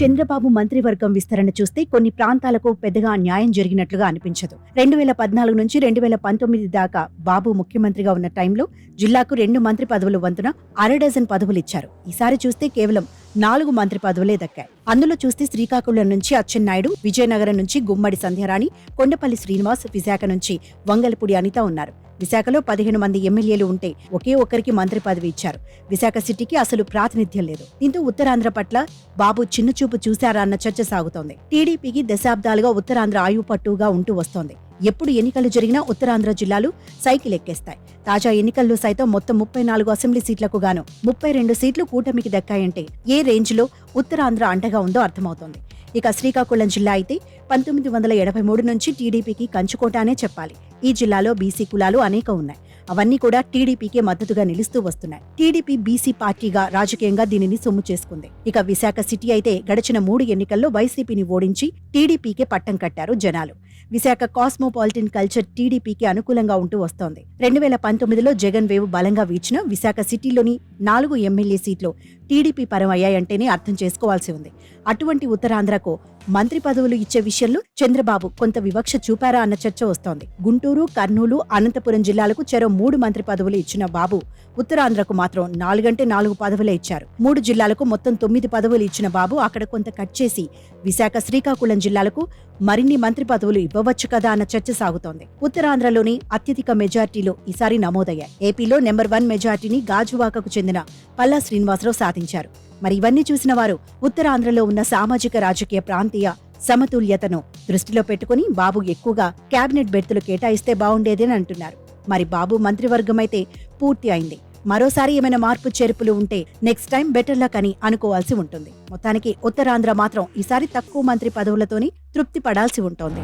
చంద్రబాబు మంత్రివర్గం విస్తరణ చూస్తే కొన్ని ప్రాంతాలకు పెద్దగా న్యాయం జరిగినట్లుగా అనిపించదు. రెండు వేల పద్నాలుగు నుంచి రెండు వేల పంతొమ్మిది దాకా బాబు ముఖ్యమంత్రిగా ఉన్న టైంలో జిల్లాకు రెండు మంత్రి పదవులు వంతున అర డజన్ పదవులు ఇచ్చారు. ఈసారి చూస్తే కేవలం నాలుగు మంత్రి పదవులే దక్కాయి. అందులో చూస్తే శ్రీకాకుళం నుంచి అచ్చెన్నాయుడు విజయనగరం నుంచి గుమ్మడి సంధ్యారాణి కొండపల్లి శ్రీనివాస్ విశాఖ నుంచి వంగలపూడి అనిత ఉన్నారు. విశాఖలో పదిహేను మంది ఎమ్మెల్యేలు ఉంటే ఒకే ఒక్కరికి మంత్రి పదవి ఇచ్చారు. విశాఖ సిటీకి అసలు ప్రాతినిధ్యం లేదు. దీంతో ఉత్తరాంధ్ర పట్ల బాబు చిన్నచూపు చూశారా అన్న చర్చ సాగుతోంది. టీడీపీకి దశాబ్దాలుగా ఉత్తరాంధ్ర ఆయువు పట్టుగా ఉంటూ వస్తోంది. ఎప్పుడు ఎన్నికలు జరిగినా ఉత్తరాంధ్ర జిల్లాలు సైకిల్ ఎక్కేస్తాయి తాజా ఎన్నికల్లో సైతం మొత్తం ముప్పై నాలుగు అసెంబ్లీ సీట్లకు గాను ముప్పై రెండు సీట్లు కూటమికి దక్కాయంటే ఏ రేంజ్లో ఉత్తరాంధ్ర అంటగా ఉందో అర్థమవుతోంది. ఇక శ్రీకాకుళం జిల్లా అయితే పంతొమ్మిది వందల ఎనభై మూడు నుంచి టీడీపీకి కంచుకోటానే చెప్పాలి. ఈ జిల్లాలో బీసీ కులాలు అనేక ఉన్నాయి. అవన్నీ కూడా టీడీపీకే మద్దతుగా నిలుస్తూ వస్తున్నాయి. టీడీపీ బీసీ పార్టీగా రాజకీయంగా దీనిని సొమ్ము చేసుకుంది. ఇక విశాఖ సిటీ అయితే గడిచిన మూడు ఎన్నికల్లో వైసీపీని ఓడించి టీడీపీకే పట్టం కట్టారు జనాలు. విశాఖ కాస్మోపాలిటన్ కల్చర్ టీడీపీకి అనుకూలంగా ఉంటూ వస్తోంది. రెండు వేల పంతొమ్మిదిలో జగన్ వేవ్ బలంగా వీచిన విశాఖ సిటీలోని నాలుగు ఎమ్మెల్యే సీట్లు టీడీపీ పరం అయ్యాయంటేనే అర్థం చేసుకోవాల్సి ఉంది. అటువంటి ఉత్తరాంధ్రకు మంత్రి పదవులు ఇచ్చే విషయంలో చంద్రబాబు కొంత వివక్ష చూపారా అన్న చర్చ వస్తోంది. గుంటూరు కర్నూలు అనంతపురం జిల్లాలకు చెరో మూడు మంత్రి పదవులు ఇచ్చిన బాబు ఉత్తరాంధ్రకు మాత్రం నాలుగంటే నాలుగు పదవులే ఇచ్చారు. మూడు జిల్లాలకు మొత్తం తొమ్మిది పదవులు ఇచ్చిన బాబు అక్కడ కొంత కట్ చేసి విశాఖ శ్రీకాకుళం జిల్లాలకు మరిన్ని మంత్రి పదవులు ఇవ్వవచ్చు కదా అన్న చర్చ సాగుతోంది. ఉత్తరాంధ్రలోని అత్యధిక మెజార్టీలు ఈసారి నమోదయ్యాయి. ఏపీలో నెంబర్ వన్ మెజార్టీని గాజువాకకు చెందిన పల్లా శ్రీనివాసరావు సాధించారు మరి ఇవన్నీ చూసిన వారు ఉత్తరాంధ్రలో ఉన్న సామాజిక రాజకీయ ప్రాంతీయ సమతుల్యతను దృష్టిలో పెట్టుకుని బాబు ఎక్కువగా కేబినెట్ బెర్తులు కేటాయిస్తే బాగుండేదని అంటున్నారు. మరి బాబు మంత్రివర్గం అయితే పూర్తి అయింది. మరోసారి ఏమైనా మార్పు చేర్పులు ఉంటే నెక్స్ట్ టైం బెటర్ లక్ అని అనుకోవాల్సి ఉంటుంది. మొత్తానికి ఉత్తరాంధ్ర మాత్రం ఈసారి తక్కువ మంత్రి పదవులతోనే తృప్తి పడాల్సి ఉంటుంది.